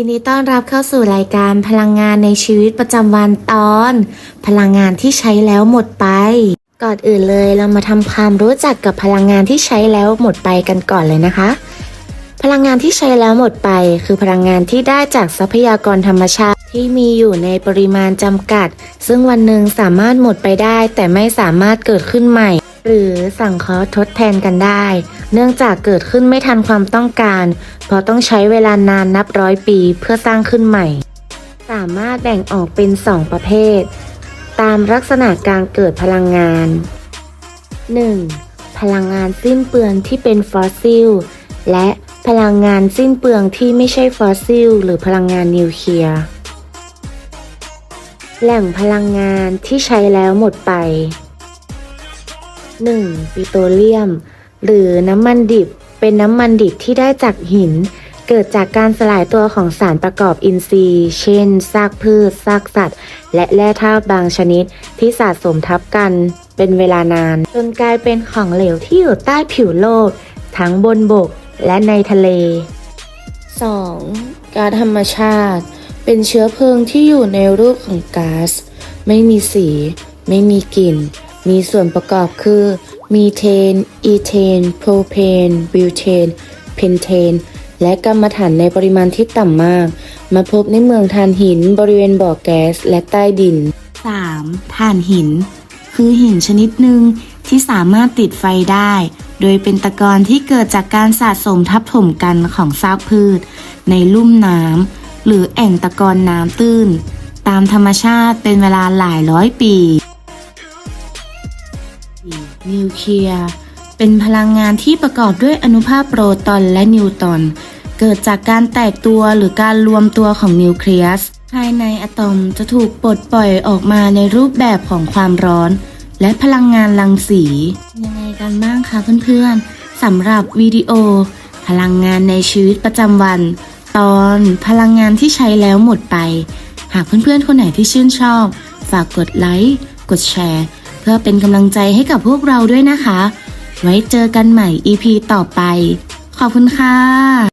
ยินดีต้อนรับเข้าสู่รายการพลังงานในชีวิตประจำวันตอน พลังงานที่ใช้แล้วหมดไป ก่อนอื่นเลยเรามาทำความรู้จักกับพลังงานที่ใช้แล้วหมดไปกันก่อนเลยนะคะ พลังงานที่ใช้แล้วหมดไปคือพลังงานที่ได้จากทรัพยากรธรรมชาติ ที่มีอยู่ในปริมาณจำกัด ซึ่งวันหนึ่งสามารถหมดไปได้ แต่ไม่สามารถเกิดขึ้นใหม่ หรือสั่งเคราะห์ทดแทนกันได้ เนื่องจากเกิดขึ้นไม่ทันความต้องการ เพราะต้องใช้เวลานานนับร้อยปีเพื่อสร้างขึ้นใหม่ สามารถแบ่งออกเป็น 2 ประเภท ตามลักษณะการเกิดพลังงาน 1. พลังงานสิ้นเปลืองที่เป็นฟอสซิล และ พลังงานสิ้นเปลืองที่ไม่ใช่ฟอสซิล หรือพลังงานนิวเคลียร์ แหล่งพลังงานที่ใช้แล้วหมดไป 1. ปิโตรเลียม หรือน้ำมันดิบ เป็นน้ำมันดิบที่ได้จากหิน เกิดจากการสลายตัวของสารประกอบอินทรีย์ เช่น ซากพืช ซากสัตว์ และแร่ธาตุบางชนิดที่สะสมทับกันเป็นเวลานาน จนกลายเป็นของเหลวที่อยู่ใต้ผิวโลก ทั้งบนบก และในทะเล 2. ก๊าซธรรมชาติ เป็นเชื้อเพลิงที่อยู่ในรูปของก๊าซไม่มีสี ไม่มีกลิ่น มีส่วนประกอบคือ มีเทน อีเทน โพรเพน บิวเทน เพนเทน และกัมมันถันในปริมาณที่ต่ำมาก มาพบในเมืองถ่านหินบริเวณบ่อแก๊สและใต้ดิน 3. ถ่านหิน คือหินชนิดหนึ่งที่สามารถติดไฟได้ โดยเป็นตะกอนที่เกิดจากการสะสมทับถมกันของซากพืช ในลุ่มน้ำหรือแอ่งตะกอนน้ำตื้น ตามธรรมชาติเป็นเวลาหลายร้อยปี นิวเคลียร์เป็นพลังงานที่ประกอบด้วยอนุภาคโปรตอนและนิวตรอนเกิดจากการแตกตัวหรือการรวมตัวของนิวเคลียส ภายในอะตอมจะถูกปลดปล่อยออกมาในรูปแบบของความร้อน และพลังงานรังสียังไง กันบ้างคะเพื่อนๆสำหรับวิดีโอ พลังงานในชีวิตประจำวัน ตอนพลังงานที่ใช้แล้วหมดไป หากเพื่อนๆ คนไหนที่ชื่นชอบ ฝากกดไลค์กดแชร์ เพื่อเป็นกำลังใจให้กับพวกเราด้วยนะคะ ไว้เจอกันใหม่ EP ต่อไป ขอบคุณค่ะ